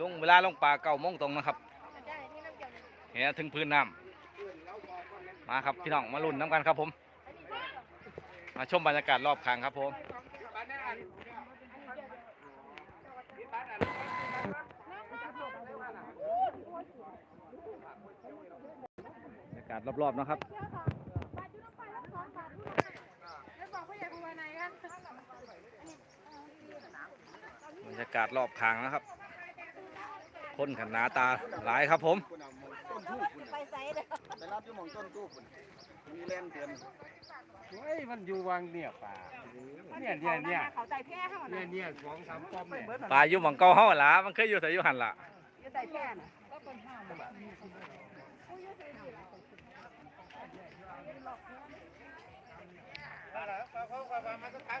ลงเวลาลงปลาเก่าโมงตรงนะครับเห็นถึงพื้นน้ำมาครับพี่น้องมาลุ้นน้ำกันครับผม มาชมบรรยากาศรอบข้างครับผมบรรยากาศรอบๆนะครับบรรยากาศรอบข้างนะครับ คนขันหนาตาหลายครับผมไปใส่เด้อไปรับอยู่หมองต้นตู้พุ่นมีแล่นเตือนเฮ้ยมันอยู่วางเนี่ยป่าเนี่ยเนี่ยเนี่ย เขาใจแพ้ข้างหลังเนี่ยเนี่ยสองสามป้อมเนี่ยปลาอยู่หมองเก่าเฮาหล่ะมันเคยอยู่แต่อยู่หันล่ะอยู่ใจแพ้น่ะเขาเขาเขามาสักครั้ง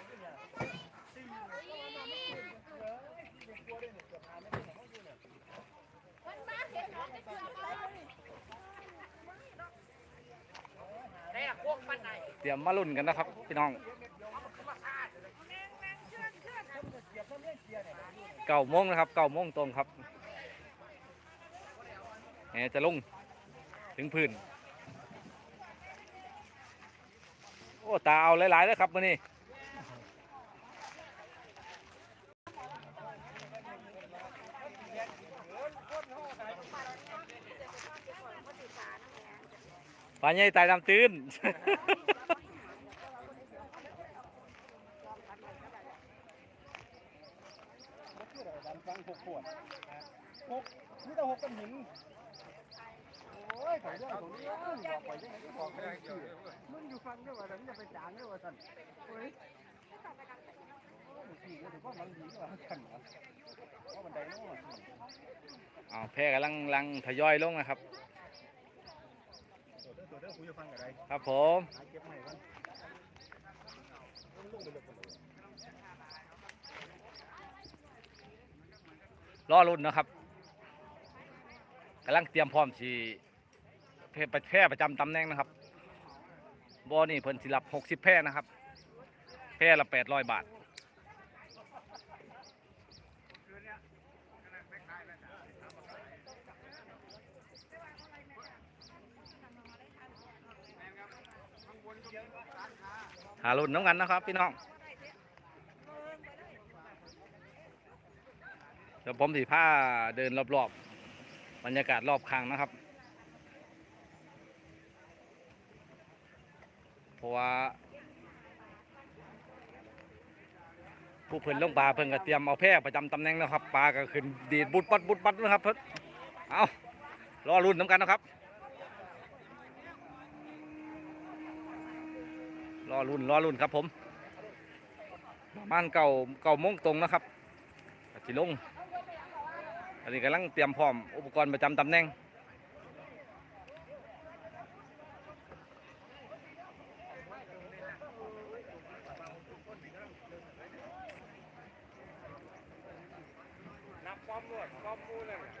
เตรียมมาลุ้นกันนะครับพี่น้องเก่าโมงนะครับเก่าโมงตรงครับแหจะลงถึงพื้น โอ้ ตาเอาหลายๆแล้วครับมื่อนี้ ปลาใหญ่ตายน้ำตื้น ดันฟังหกขวดหกนี่ต้องหกกันหินโอ้ยถอยด้วตรงนี้บอกไปยังไงก็บอกไปชื่อมึงอยู่ฟังด้วยว่ามึงจะไปจางด้วยว่าท่านเฮ้ยขี่ก็ถือว่ามันดีกว่าท่านเหรอเพราะมันได้น้อยอ้าแพร่กำลังลังทยอยลงนะครับ เด้อคุยจะฟังอะไรครับผมหาเก็บใหม่กันรอรุ่นนะครับกำลังเตรียมพร้อมสีแพร่แพร่ประจำตำแหน่งนะครับบอนี่เพิ่นสิรับ60แพร่นะครับ แพร่ละ800บาท หารุ่นน้ำกันนะครับ พี่น้องเดี๋ยวผมสีผ้าเดินรอบๆบรรยากาศรอบข้างนะครับ เพราะว่า ผู้เพิ่นลงปลาเพิ่นก็เตรียมเอาแพร่ประจำตำแหน่งนะครับปลาก็ขึ้นดีดบุดปัดบุดปัดนะครับเพิ่นเอารอรุ่นน้ำกันนะครับ รอรุ่นรอรุ่นครับผมประมาณเก่าเก่าโมงตรงนะครับก็สิลง อันนี้กำลังเตรียมพร้อมอุปกรณ์ประจำตำแหน่งนับัวนับถอยหลังน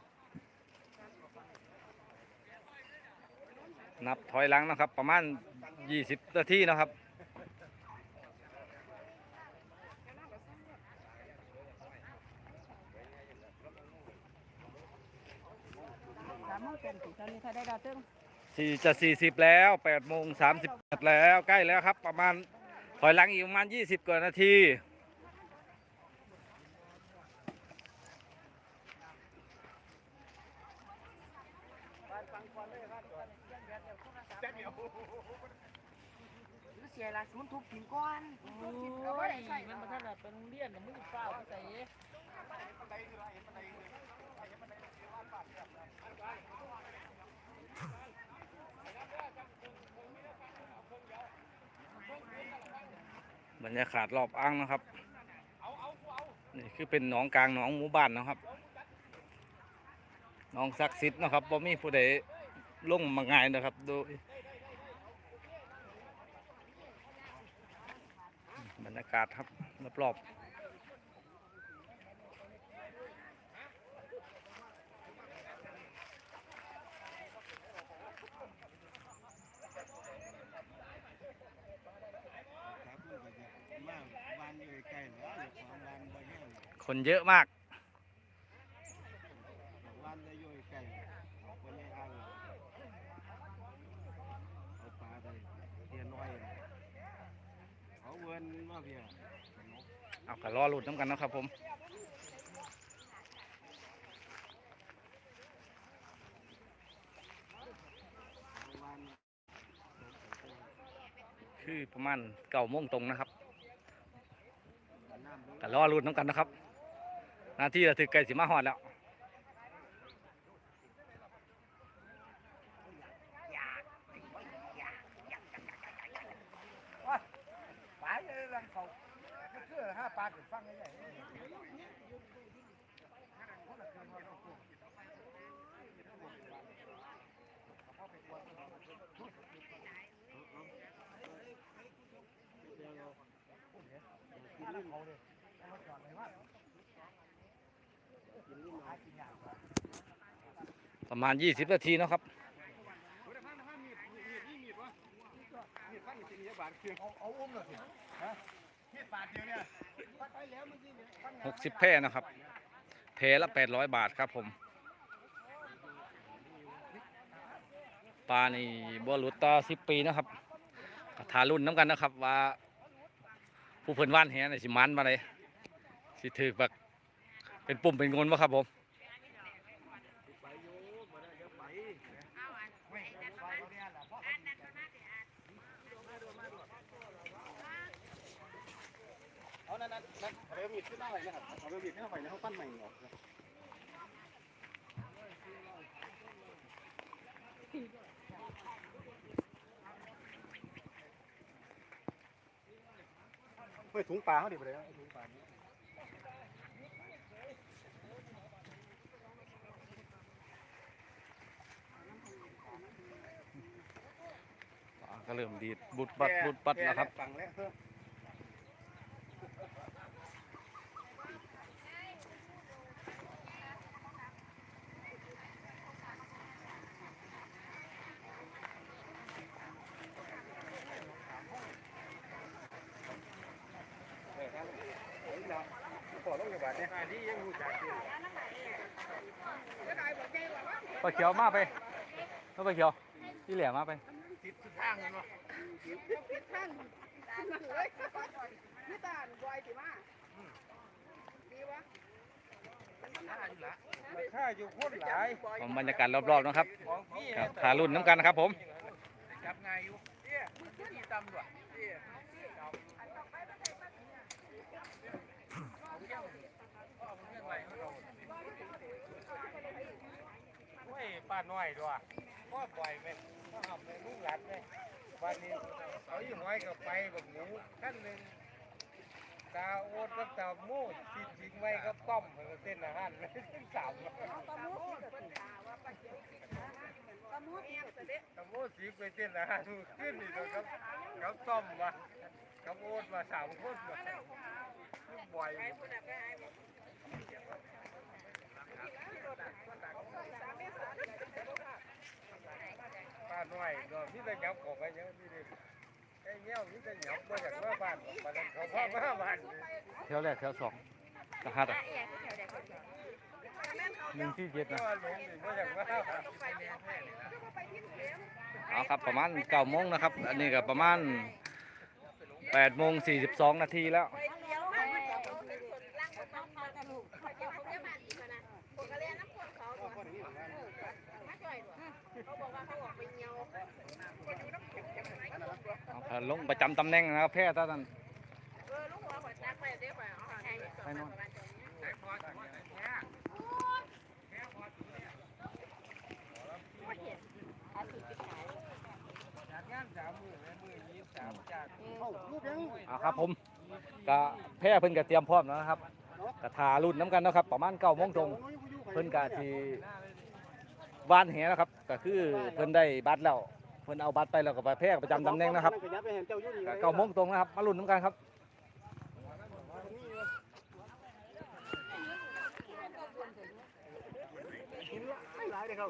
นับสโมงเป็นถึงตอนนี้ถ้าได้ดาวตึ้งสี่จะสี่สิบแล้วแปดโมงสามสิบแล้วใกล้แล้วครับ ประมาณถอยหลังอีกประมาณยี่สิบกว่านาที เสียละศูนย์ทุบถิ่นก้อน โอ้ยมันมาท่านเป็นโรงเรียนน่ะมึงเฝ้าไปใส่ บรรยากาศรอบอ่างนะครับนี่คือเป็นหนองกลางหนองหมู่บ้านนะครับหนองศักดิ์สิทธิ์นะครับบ่มีผู้ใดลงมาง่ายนะครับโดยบรรยากาศครับรอบๆ คนเยอะมาก เอาไปในอ่อาปลาไปเทียนน้อยเอาเวินมาเพียเอาก็รอลุ้นน้ำกันนะครับผมคือประมาณเก้าโมงตรงนะครับน้ำก็รอลุ้นน้ำกันนะครับ นาที่จะถึงไก่สิมาหอดแล้วปลาเลยลังเขาเชื่อห้าปลาถึงฟังได้ใหญ่ ประมาณ 20 นาทีนะครับหน่อยสิฮะมีดปาดเดียวเนี่ยปัดไปแล้วเมื่อย60แพร่นะครับ แพร่ละ800บาทครับผม ปลานี่บัวหลุดต่อ10ปีนะครับทารุ่นน้ำกันนะครับว่า ผู้เพิ่นว่านแหน่สิมันมาเลยสิถือแบบ เป็นปุ่มเป็นงนวะครับผมเอานั่นนั่นเอาไปมีดขึ้นหน้าไปนะครับเอาไปมีดขึ้นหน้าไปแล้วเขาปั้นใหม่ออเฮ้ยถุงปลาเขาดิไปเลยถุงปลา ปลา ก็เริ่มดีดบุดปัดบุดปัดแล้วครับ ฟังแล้วเพิ่มขอลงอยู่บ้านเนี่ยนี่ยังรู้จักอยู่ปลาเขียวมาไปเอาปลาเขียวที่เหลี่ยมาไป ติดทางเลยเนาะนี่ตาบอยสิมาดีวะค่าอยู่โคตรหลายบรรยากาศรอบๆนะครับของพี่ครับทารุ่นน้ำกันนะครับผมจับไงอยู่เนี่ยที่ตำด้วยโอ้ยป้าน้อยด้วยพ่อปล่อยไห มพ่อทำในลูกหลานไหมวันนี้เอาอยู่ห้อยกับไปแบบหมูขั้นหนึ่งตาโอ๊ตก็ตาโม่สิจิงไว้ก็ต้อมเหมือนเส้นอาหารเลยสามปลาหมูสิปลาหมูสิจะเด็ดตะโม่สีไปเต้นอาหารขึ้นนี่ตัวครับกับต้อมมากับโอ๊ตมาสามคนมาบ่อย ป้าน้อยก็มีแต่หยับของไปเยอะนี่ดิไอ้เงี้ยมีแต่หยับมาจากว่าบ้านบ้านเขาพ่อมาบ้านแถวแรกแถวสองกระหัดอะเหนึ่งที่เจ็ดนะว่าหลงนี่บ่อยากว่าเอาครับประมาณเก้าโมงนะครับ อันนี้ก็ประมาณแปดโมงสี่สิบสองนาทีแล้ว เอาพา ลงประจำตำแหน่งนะครับแพทย์ท่านไปนอนเอ้าลูกยังเอาครับผมก็แพทย์เพิ่นก็เตรียมพร้อมแล้วนะครับกระทารุ่นน้ำกันนะครับ ประมาณเก้าโมงตรงเพิ่นก็ที่บ้านแหนะครับก็คือเพิ่นได้บัตรแล้วเพิ่นเอาบัตรไปแล้วก็ไปแพทย์ประจำตำแหน่งนะครับก็ยัดไปเห็นเจ้าอยู่นี่ก็เก้าโมงตรงนะครับ มารุ่นน้ำกันครับกินหลายๆเลยครับ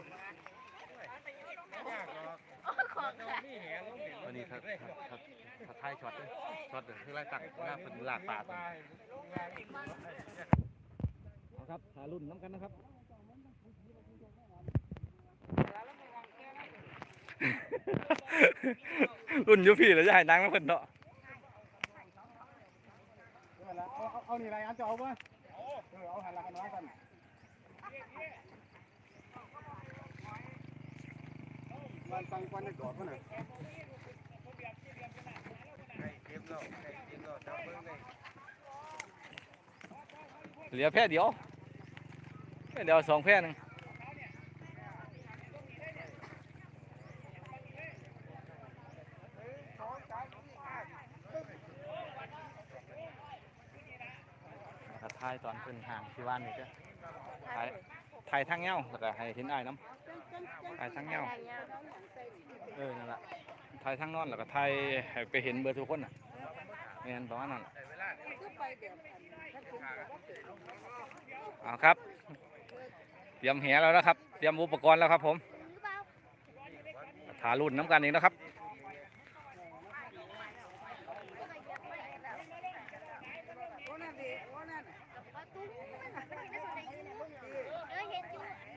วันนี้ครับครับครับท้ายช็อตเลยช็อตคือไล่ตักหน้าเป็นลากปลาตัวเอาครับทารุ่นน้ำกันนะครับ รุ่นอยูพี่แล้วจะให้นางมาเพิ่นเนาะเอาละเอาเอาเอานี่ไรอันจะเอาบ่เออเอาหันหลังกันน้อยกันมันฟังควันในกรอบมันน่ะเหลือแพร่เดียวแพร่เดียวสองแพร่หนึ่ง ถ้าทายตอนขึ้นห่างที่บ้านนี่ก็ทายทายทางเงาแล้วก็ให้เห็นอ้ายน้ำทายทางเงาเออนั่นแหละทายทางนอนแล้วก็ทายให้ไปเห็นเบอร์ทุกคนน่ะแม่นประมาณนั้นเอาครับ เตรียมแหแล้วนะครับ เตรียมอุปกรณ์แล้วครับผมถารุ่นน้ำกันอีกนะครับ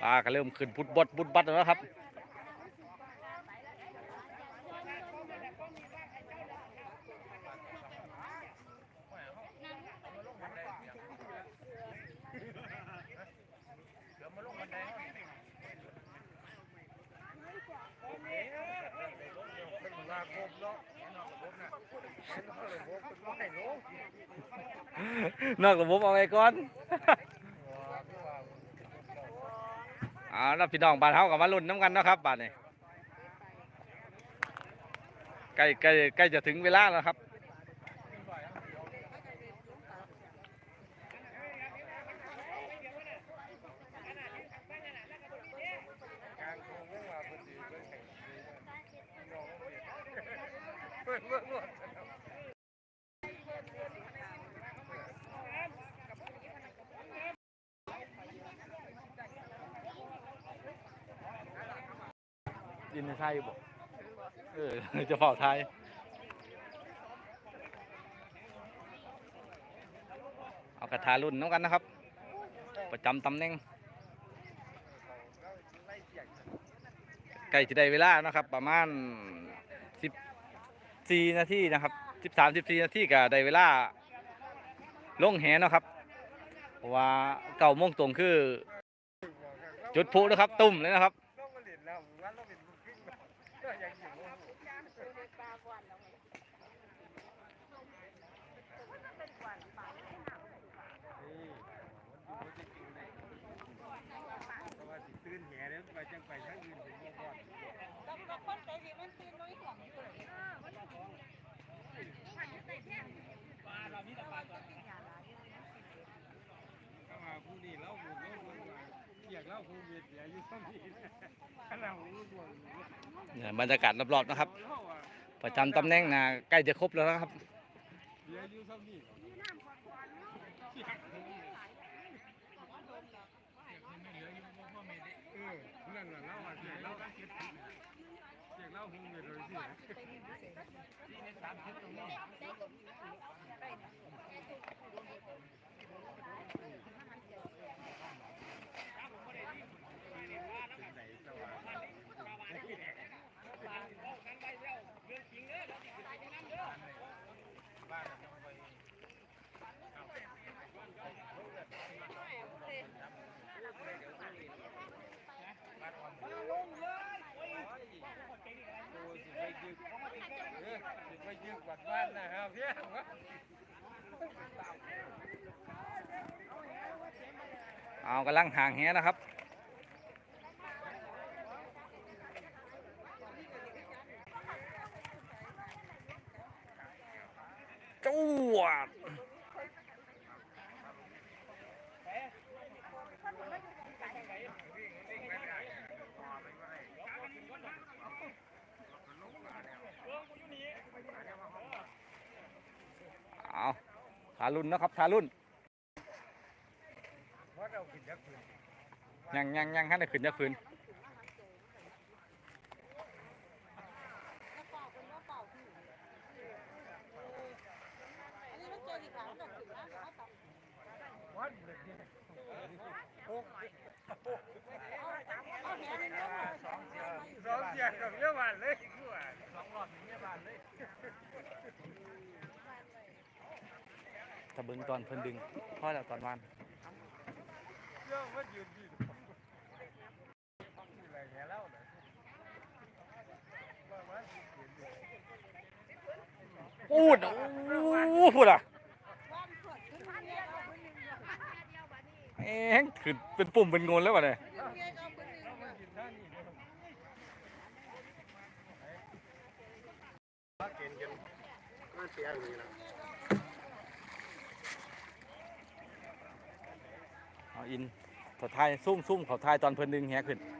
ปลาก็เริ่มขึ้นพุดบดบุดบัดแล้วครับนอกระบบเอาไว้ก่อน เอาแล้วพี่น้องบ้านเฮากับมาลุ้นน้ำกันนะครับบ้านนี้ใกล้ใกล้ใกล้จะถึงเวลาแล้วครับ ไทยบอกเออจะเฝ้าไทยเอากระทารุ่นน้ำกันนะครับ ประจำตำแหน่งใกล้จะได้เวลานะครับ ประมาณสิบสี่นาทีนะครับสิบสามสิบสี่นาทีก็ได้เวลาลงแหนะครับเพราะว่าเก่าโมงตรงคือ จุดพุนะครับตุ่มเลยนะครับ เราก็เล่นแล้ววันเราเป็นลูกครึ่งแล้วก็ยังอยู่ ว่าสิตื่นแหเด้อไปจังไปทางอื่นถึงบ่ก่อนก็มาผู้นี้เราบุกเราบุกว่าเกียกเราคงเวียเสียอยู่ซ้ำนี่ขนาดของลูกดวงเนี่ยบรรยากาศรอบๆนะครับ ประจำตำแหน่งนะใกล้จะครบแล้วนะครับ เสียอยู่ซ้ำนี่เออนั่นน่ะเราอะเสียเราเก็บผิดน่ะเสียเราคงเวียดเลยสิ ยืมบัตรบ้านนะครับเพี่ยเอากำลังห่างแหนะครับจวดเอา ทารุ่นนะครับทารุ่นว่าเราขึ้นยักษ์ขึ้นยังยังยังให้ได้ขึ้นจะขึ้นแล้วเป่าเป็นว่าเป่าที่อันนี้มันเจอกี่ครั้งก็ถึงนะเขาตัดวัดเลยเนี่ยหกเอาแหนนี่ลงมาสองเสียสองเสียกับเยอะบ้านเลยสองรอบเยอะบ้านเลย ถ้าเบิ่งตอนเพิ่นดึงพ่อแล้วตอนวานเยอะมันยืนยืนอะไรเงี้ยแล้วเลยว่าว่ายืนยืนพูดอู้พูดอะเอ็งเอ๊ะขึ้นเป็นปุ่มเป็นงนแล้ววะเนี่ยเมียงกินท่านี่เนี่ยมาเกินกันมาเสียเลยนะ อินเขาทายซุ่มซุ่มเขาทายตอนเพิ่นดึงแหขึ้นคน